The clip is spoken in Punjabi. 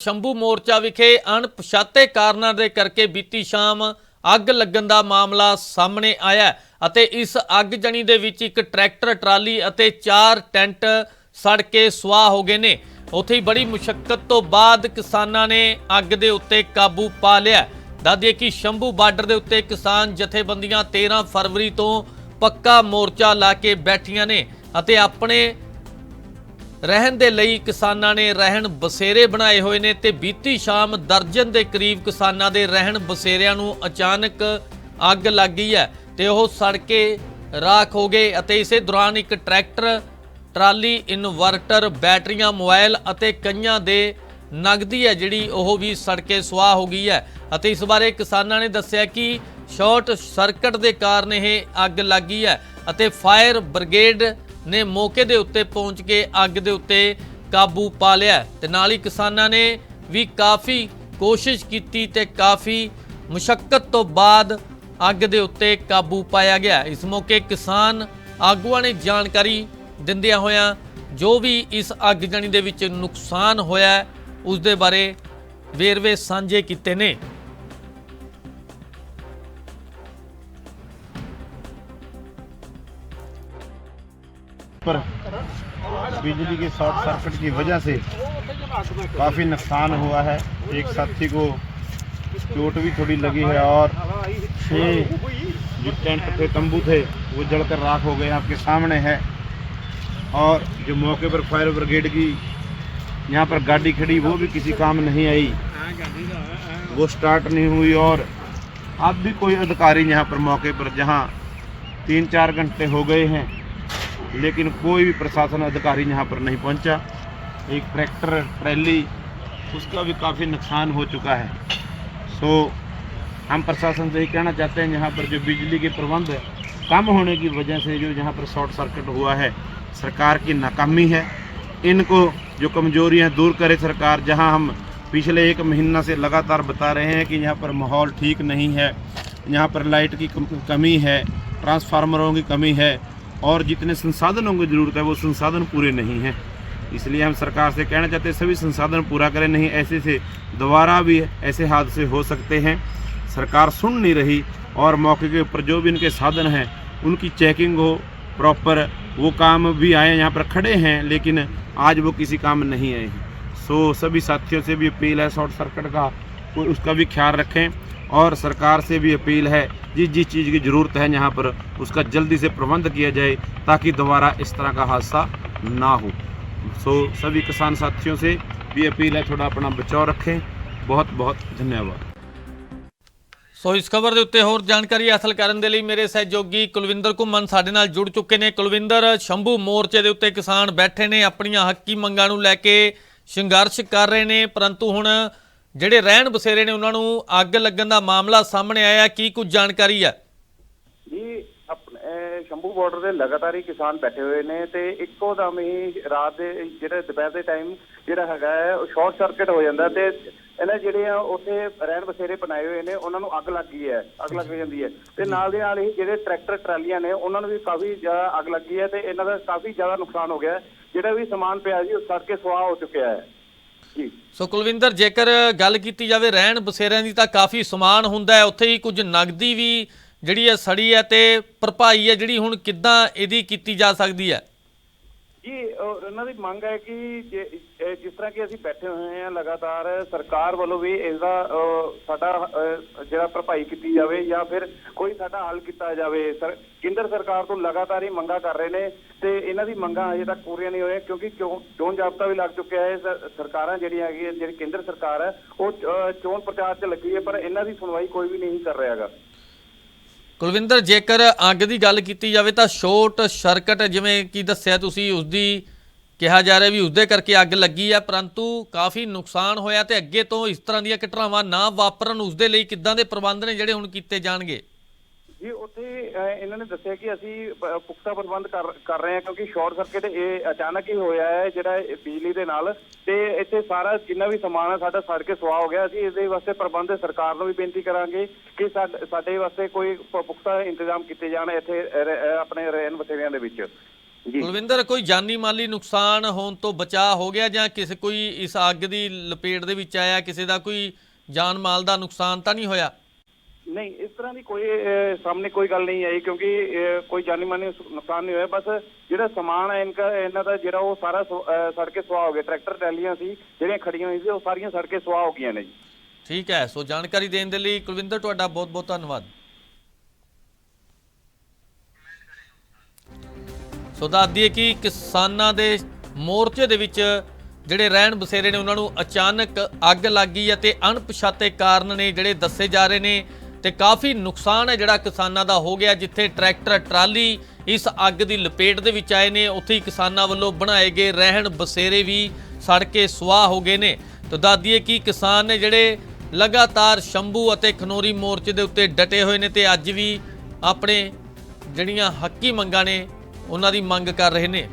ਸ਼ੰਭੂ ਮੋਰਚਾ ਵਿਖੇ ਅਣਪਛਾਤੇ ਕਾਰਨਾਂ ਦੇ ਕਰਕੇ ਬੀਤੀ ਸ਼ਾਮ ਅੱਗ ਲੱਗਣ ਦਾ ਮਾਮਲਾ ਸਾਹਮਣੇ ਆਇਆ ਅਤੇ ਇਸ ਅੱਗ ਜਣੀ ਦੇ ਵਿੱਚ ਇੱਕ ਟਰੈਕਟਰ, ਟਰਾਲੀ ਅਤੇ ਚਾਰ ਟੈਂਟ ਸੜ ਕੇ ਸੁਆਹ ਹੋ ਗਏ ਨੇ। ਉੱਥੇ ਹੀ ਬੜੀ ਮੁਸ਼ਕਲ ਤੋਂ ਬਾਅਦ ਕਿਸਾਨਾਂ ਨੇ ਅੱਗ ਦੇ ਉੱਤੇ ਕਾਬੂ ਪਾ ਲਿਆ ਦੱਸਦੀਏ ਕਿ ਸ਼ੰਭੂ ਬਾਰਡਰ ਦੇ ਉੱਤੇ ਕਿਸਾਨ ਜਥੇਬੰਦੀਆਂ 13 ਫਰਵਰੀ ਤੋਂ ਪੱਕਾ ਮੋਰਚਾ ਲਾ ਕੇ ਬੈਠੀਆਂ ਨੇ ਅਤੇ ਆਪਣੇ ਰਹਿਣ ਦੇ ਲਈ ਕਿਸਾਨਾਂ ਨੇ ਰਹਿਣ ਬਸੇਰੇ ਬਣਾਏ ਹੋਏ ਨੇ ਤੇ ਬੀਤੀ ਸ਼ਾਮ ਦਰਜਨ ਦੇ ਕਰੀਬ ਕਿਸਾਨਾਂ ਦੇ ਰਹਿਣ ਬਸੇਰਿਆਂ ਨੂੰ ਅਚਾਨਕ ਅੱਗ ਲੱਗ ਗਈ ਹੈ ਤੇ ਉਹ ਸੜ ਕੇ ਰਾਖ ਹੋ ਗਏ ਅਤੇ ਇਸੇ ਦੌਰਾਨ ਇੱਕ ਟਰੈਕਟਰ, ਟਰਾਲੀ, ਇਨਵਰਟਰ, ਬੈਟਰੀਆਂ, ਮੋਬਾਈਲ ਅਤੇ ਕਈਆਂ ਦੇ ਨਗਦੀ ਹੈ ਜਿਹੜੀ ਉਹ ਵੀ ਸੜ ਕੇ ਸੁਆਹ ਹੋ ਗਈ ਹੈ ਅਤੇ ਇਸ ਬਾਰੇ ਕਿਸਾਨਾਂ ਨੇ ਦੱਸਿਆ ਕਿ ਸ਼ਾਰਟ ਸਰਕਟ ਦੇ ਕਾਰਨ ਇਹ ਅੱਗ ਲੱਗੀ ਹੈ ਅਤੇ ਫਾਇਰ ਬ੍ਰਿਗੇਡ ਨੇ ਮੌਕੇ ਦੇ ਉੱਤੇ ਪਹੁੰਚ ਕੇ ਅੱਗ ਦੇ ਉੱਤੇ ਕਾਬੂ ਪਾ ਲਿਆ ਤੇ ਨਾਲ ਹੀ ਕਿਸਾਨਾਂ ਨੇ ਵੀ ਕਾਫੀ ਕੋਸ਼ਿਸ਼ ਕੀਤੀ ਤੇ ਕਾਫੀ ਮੁਸ਼ਕਲ ਤੋਂ ਬਾਅਦ ਅੱਗ ਦੇ ਉੱਤੇ ਕਾਬੂ ਪਾਇਆ ਗਿਆ ਇਸ ਮੌਕੇ ਕਿਸਾਨ ਆਗੂਆਂ ਨੇ ਜਾਣਕਾਰੀ ਦਿੰਦਿਆਂ ਹੋਇਆਂ ਜੋ ਵੀ ਇਸ ਅੱਗ ਜਣੀ ਦੇ ਵਿੱਚ ਨੁਕਸਾਨ ਹੋਇਆ ਹੈ, ਉਸ ਦੇ ਬਾਰੇ ਵੇਰਵੇ ਸਾਂਝੇ ਕੀਤੇ ਨੇ। पर बिजली के शॉर्ट सर्किट की वजह से काफ़ी नुकसान हुआ है। एक साथी को चोट भी थोड़ी लगी है और छः जो टेंट थे, तंबू थे, वो जलकर राख हो गए आपके सामने है। और जो मौके पर फायर ब्रिगेड की यहाँ पर गाड़ी खड़ी, वो भी किसी काम नहीं आई। वो स्टार्ट नहीं हुई और अब भी कोई अधिकारी यहाँ पर मौके पर, जहाँ तीन चार घंटे हो गए हैं लेकिन कोई भी प्रशासन अधिकारी यहाँ पर नहीं पहुँचा। एक ट्रैक्टर, ट्रैली, उसका भी काफ़ी नुकसान हो चुका है। सो हम प्रशासन से ही कहना चाहते हैं, यहाँ पर जो बिजली के प्रबंध कम होने की वजह से जो यहाँ पर शॉर्ट सर्किट हुआ है, सरकार की नाकामी है। इनको जो कमजोरियाँ दूर करे सरकार, जहाँ हम पिछले एक महीना से लगातार बता रहे हैं कि यहाँ पर माहौल ठीक नहीं है, यहाँ पर लाइट की कमी है, ट्रांसफार्मरों की कमी है और जितने संसाधनों की ज़रूरत है, वो संसाधन पूरे नहीं हैं। इसलिए हम सरकार से कहना चाहते हैं, सभी संसाधन पूरा करें, नहीं, ऐसे से दोबारा भी ऐसे हादसे हो सकते हैं। सरकार सुन नहीं रही और मौके के ऊपर जो भी इनके साधन हैं, उनकी चेकिंग हो प्रॉपर वो काम भी आए, यहाँ पर खड़े हैं, लेकिन आज वो किसी काम नहीं आए हैं। सो सभी साथियों से भी अपील है, शॉर्ट सर्किट का उसका भी ख्याल रखें और सरकार से भी अपील है जिस जिस चीज़ की ज़रूरत है यहाँ पर उसका जल्दी से प्रबंध किया जाए ताकि दोबारा इस तरह का हादसा ना हो सो सभी किसान साथियों से भी अपील है थोड़ा अपना बचाव रखें बहुत बहुत धन्यवाद ਸੋ ਇਸ ਖਬਰ ਦੇ ਉੱਤੇ ਹੋਰ ਜਾਣਕਾਰੀ ਹਾਸਲ ਕਰਨ ਦੇ ਲਈ ਮੇਰੇ ਸਹਿਯੋਗੀ ਕੁਲਵਿੰਦਰ ਘੁੰਮਨ ਸਾਡੇ ਨਾਲ ਜੁੜ ਚੁੱਕੇ ਨੇ ਕੁਲਵਿੰਦਰ ਸ਼ੰਭੂ ਮੋਰਚੇ ਦੇ ਉੱਤੇ ਕਿਸਾਨ ਬੈਠੇ ਨੇ ਆਪਣੀਆਂ ਹੱਕੀ ਮੰਗਾਂ ਨੂੰ ਲੈ ਕੇ ਸੰਘਰਸ਼ ਕਰ ਰਹੇ ਨੇ ਪਰੰਤੂ ਹੁਣ ਜਿਹੜੇ ਰਹਿਣ ਬਸੇਰੇ ਨੇ ਉਹਨਾਂ ਨੂੰ ਅੱਗ ਲੱਗਣ ਦਾ ਮਾਮਲਾ ਸਾਹਮਣੇ ਆਇਆ, ਕੀ ਕੁਝ ਜਾਣਕਾਰੀ ਹੈ? ਜੀ, ਆਪਣੇ ਸ਼ੰਭੂ ਬਾਰਡਰ ਦੇ ਲਗਾਤਾਰ ਹੀ ਕਿਸਾਨ ਬੈਠੇ ਹੋਏ ਨੇ ਤੇ ਇੱਕੋ ਦਮ ਹੀ ਰਾਤ ਦੇ, ਜਿਹੜੇ ਦੁਪਹਿਰ ਦੇ ਟਾਈਮ ਜਿਹੜਾ ਹੈਗਾ ਹੈ, ਉਹ ਸ਼ਾਰਟ ਸਰਕਟ ਹੋ ਜਾਂਦਾ ਤੇ ਇਹਨਾਂ ਜਿਹੜੇ ਆ, ਉੱਥੇ ਰਹਿਣ ਬਸੇਰੇ ਬਣਾਏ ਹੋਏ ਨੇ, ਉਹਨਾਂ ਨੂੰ ਅੱਗ ਲੱਗ ਗਈ ਹੈ, ਅੱਗ ਲੱਗ ਜਾਂਦੀ ਹੈ। ਤੇ ਨਾਲ ਦੇ ਨਾਲ ਹੀ ਜਿਹੜੇ ਟਰੈਕਟਰ ਟਰਾਲੀਆਂ ਨੇ, ਉਹਨਾਂ ਨੂੰ ਵੀ ਕਾਫੀ ਜ਼ਿਆਦਾ ਅੱਗ ਲੱਗੀ ਹੈ ਤੇ ਇਹਨਾਂ ਦਾ ਕਾਫੀ ਜ਼ਿਆਦਾ ਨੁਕਸਾਨ ਹੋ ਗਿਆ ਜਿਹੜਾ ਵੀ ਸਮਾਨ ਪਿਆ ਸੀ ਉਹ ਸੜ ਕੇ ਸੁਆਹ ਹੋ ਚੁੱਕਿਆ ਹੈ। ਸੋ ਕੁਲਵਿੰਦਰ, ਜੇਕਰ ਗੱਲ ਕੀਤੀ ਜਾਵੇ ਰਹਿਣ ਬਸੇਰਿਆਂ ਦੀ ਤਾਂ ਕਾਫੀ ਸਮਾਨ ਹੁੰਦਾ ਹੈ। ਉੱਥੇ ਹੀ ਕੁਝ ਨਗਦੀ ਵੀ ਜਿਹੜੀ ਹੈ ਸੜੀ ਹੈ ਤੇ ਭਰਪਾਈ ਹੈ ਜਿਹੜੀ ਹੁਣ ਕਿੱਦਾਂ ਇਹਦੀ ਕੀਤੀ ਜਾ ਸਕਦੀ ਹੈ? ਜੀ ਉਹ ਦੀ ਮੰਗ ਹੈ ਕਿ ਜਿਸ ਤਰ੍ਹਾਂ ਕਿ ਅਸੀਂ ਬੈਠੇ ਹੋਏ ਹਾਂ ਲਗਾਤਾਰ, ਸਰਕਾਰ ਵੱਲੋਂ ਵੀ ਇਸ ਦਾ ਸਾਡਾ ਜਿਹੜਾ ਭਰਪਾਈ ਕੀਤੀ ਜਾਵੇ ਜਾਂ ਫਿਰ ਕੋਈ ਸਾਡਾ ਹੱਲ ਕੀਤਾ ਜਾਵੇ। ਸਰ, ਕੇਂਦਰ ਸਰਕਾਰ ਤੋਂ ਲਗਾਤਾਰ ਹੀ ਮੰਗਾਂ ਕਰ ਰਹੇ ਨੇ ਤੇ ਇਹਨਾਂ ਦੀ ਮੰਗਾਂ ਅਜੇ ਤੱਕ ਪੂਰੀਆਂ ਨਹੀਂ ਹੋਈਆਂ ਕਿਉਂਕਿ ਚੋ- ਚੋਣ ਜਾਬਤਾ ਵੀ ਲੱਗ ਚੁੱਕਿਆ ਹੈ। ਸਰਕਾਰਾਂ ਜਿਹੜੀਆਂ ਹੈਗੀਆਂ, ਜਿਹੜੀ ਕੇਂਦਰ ਸਰਕਾਰ ਹੈ, ਉਹ ਚੋਣ ਪ੍ਰਚਾਰ 'ਚ ਲੱਗੀ ਹੈ, ਪਰ ਇਹਨਾਂ ਦੀ ਸੁਣਵਾਈ ਕੋਈ ਵੀ ਨਹੀਂ ਕਰ ਰਿਹਾ ਹੈਗਾ। ਕੁਲਵਿੰਦਰ, ਜੇਕਰ ਅੱਗ ਦੀ ਗੱਲ ਕੀਤੀ ਜਾਵੇ ਤਾਂ ਸ਼ਾਰਟ ਸਰਕਟ, ਜਿਵੇਂ ਕੀ ਦੱਸਿਆ ਤੁਸੀਂ ਉਸ ਦੀ ਕਿਹਾ ਜਾ ਰਿਹਾ ਵੀ ਉਸਦੇ ਕਰਕੇ ਅੱਗ ਲੱਗੀ ਹੈ ਪਰੰਤੂ ਕਾਫੀ ਨੁਕਸਾਨ ਹੋਇਆ ਤੇ ਅੱਗੇ ਤੋਂ ਇਸ ਤਰ੍ਹਾਂ ਦੀਆਂ ਘਟਨਾਵਾਂ ਨਾ ਵਾਪਰਨ ਉਸਦੇ ਲਈ ਕਿੱਦਾਂ ਦੇ ਪ੍ਰਬੰਧ ਨੇ ਜਿਹੜੇ ਹੁਣ ਕੀਤੇ ਜਾਣਗੇ? ਜੀ, ਉੱਥੇ ਇਹਨਾਂ ਨੇ ਦੱਸਿਆ ਕਿ ਅਸੀਂ ਪੁਖਤਾ ਪ੍ਰਬੰਧ ਕਰ ਰਹੇ ਹਾਂ ਕਿਉਂਕਿ ਸ਼ਾਰਟ ਸਰਕਟ ਇਹ ਅਚਾਨਕ ਹੀ ਹੋਇਆ ਹੈ, ਜਿਹੜਾ ਬਿਜਲੀ ਦੇ ਨਾਲ। ਤੇ ਇੱਥੇ ਸਾਰਾ ਜਿੰਨਾ ਵੀ ਸਮਾਨ ਹੈ, ਸਾਡਾ ਸੜ ਕੇ ਸੁਆਹ ਹੋ ਗਿਆ। ਅਸੀਂ ਇਸ ਦੇ ਵਾਸਤੇ ਪ੍ਰਬੰਧ ਸਰਕਾਰ ਨੂੰ ਵੀ ਬੇਨਤੀ ਕਰਾਂਗੇ ਕਿ ਸਾਡੇ ਵਾਸਤੇ ਕੋਈ ਪੁਖਤਾ ਇੰਤਜ਼ਾਮ ਕੀਤੇ ਜਾਣ ਇੱਥੇ ਆਪਣੇ ਰਹਿਣ ਬਸੇਰਿਆਂ ਦੇ ਵਿੱਚ। ਜੀ। ਕੁਲਵਿੰਦਰ, ਕੋਈ ਜਾਨੀ ਮਾਲੀ ਨੁਕਸਾਨ ਹੋਣ ਤੋਂ ਬਚਾਅ ਹੋ ਗਿਆ ਜਾਂ ਕਿਸੇ, ਕੋਈ ਇਸ ਅੱਗ ਦੀ ਲਪੇਟ ਦੇ ਵਿੱਚ ਆਇਆ, ਕਿਸੇ ਦਾ ਕੋਈ ਜਾਨ ਮਾਲ ਦਾ ਨੁਕਸਾਨ ਤਾਂ ਨਹੀਂ ਹੋਇਆ? ਨਹੀਂ, ਇਸ ਤਰ੍ਹਾਂ ਦੀ ਕੋਈ ਸਾਹਮਣੇ ਕੋਈ ਗੱਲ ਨਹੀਂ ਆਈ ਕਿਉਂਕਿ ਕੋਈ ਜਾਨੀ ਮਾਨੀ ਨੁਕਸਾਨ ਨਹੀਂ ਹੋਇਆ। ਬਸ ਜਿਹੜਾ ਸਮਾਨ ਹੈ ਇਹਨਾਂ ਦਾ ਜਿਹੜਾ ਉਹ ਸਾਰਾ ਸੜ ਕੇ ਸੁਆਹ ਹੋ ਗਿਆ। ਟਰੈਕਟਰ ਟੈਲੀਆਂ ਸੀ, ਜਿਹੜੀਆਂ ਖੜੀਆਂ ਹੋਈਆਂ ਸੀ, ਉਹ ਸਾਰੀਆਂ ਸੜ ਕੇ ਸੁਆਹ ਹੋ ਗਈਆਂ ਨੇ ਜੀ। ਠੀਕ ਹੈ। ਸੋ ਜਾਣਕਾਰੀ ਦੇਣ ਦੇ ਲਈ ਕੁਲਵਿੰਦਰ, ਤੁਹਾਡਾ ਬਹੁਤ ਬਹੁਤ ਧੰਨਵਾਦ। ਸੋ ਦੱਸ ਦਈਏ ਕਿ ਕਿਸਾਨਾਂ ਦੇ ਮੋਰਚੇ ਦੇ ਵਿੱਚ ਜਿਹੜੇ ਰਹਿਣ ਬਸੇਰੇ ਨੇ, ਉਹਨਾਂ ਨੂੰ ਅਚਾਨਕ ਅੱਗ ਲੱਗ ਗਈ ਅਤੇ ਅਣਪਛਾਤੇ ਕਾਰਨ ਨੇ ਜਿਹੜੇ ਦੱਸੇ ਜਾ ਰਹੇ ਨੇ। ਤੇ ਕਾਫੀ ਨੁਕਸਾਨ ਹੈ ਜਿਹੜਾ ਕਿਸਾਨਾਂ ਦਾ ਹੋ ਗਿਆ, ਜਿੱਥੇ ਟਰੈਕਟਰ, ਟਰਾਲੀ ਇਸ ਅੱਗ ਦੀ ਲਪੇਟ ਦੇ ਵਿੱਚ ਆਏ ਨੇ। ਉੱਥੇ ਹੀ ਕਿਸਾਨਾਂ ਵੱਲੋਂ ਬਣਾਏ ਗਏ ਰਹਿਣ ਬਸੇਰੇ ਵੀ ਸੜ ਕੇ ਸੁਆਹ ਹੋ ਗਏ ਨੇ। ਤਾਂ ਦੱਸ ਦਈਏ ਕਿ ਕਿਸਾਨ ਨੇ ਜਿਹੜੇ ਲਗਾਤਾਰ ਸ਼ੰਭੂ ਅਤੇ ਖਨੋਰੀ ਮੋਰਚੇ ਦੇ ਉੱਤੇ ਡਟੇ ਹੋਏ ਨੇ ਤੇ ਅੱਜ ਵੀ ਆਪਣੇ ਜਿਹੜੀਆਂ ਹੱਕੀ ਮੰਗਾਂ ਨੇ, ਉਹਨਾਂ ਦੀ ਮੰਗ ਕਰ ਰਹੇ ਨੇ।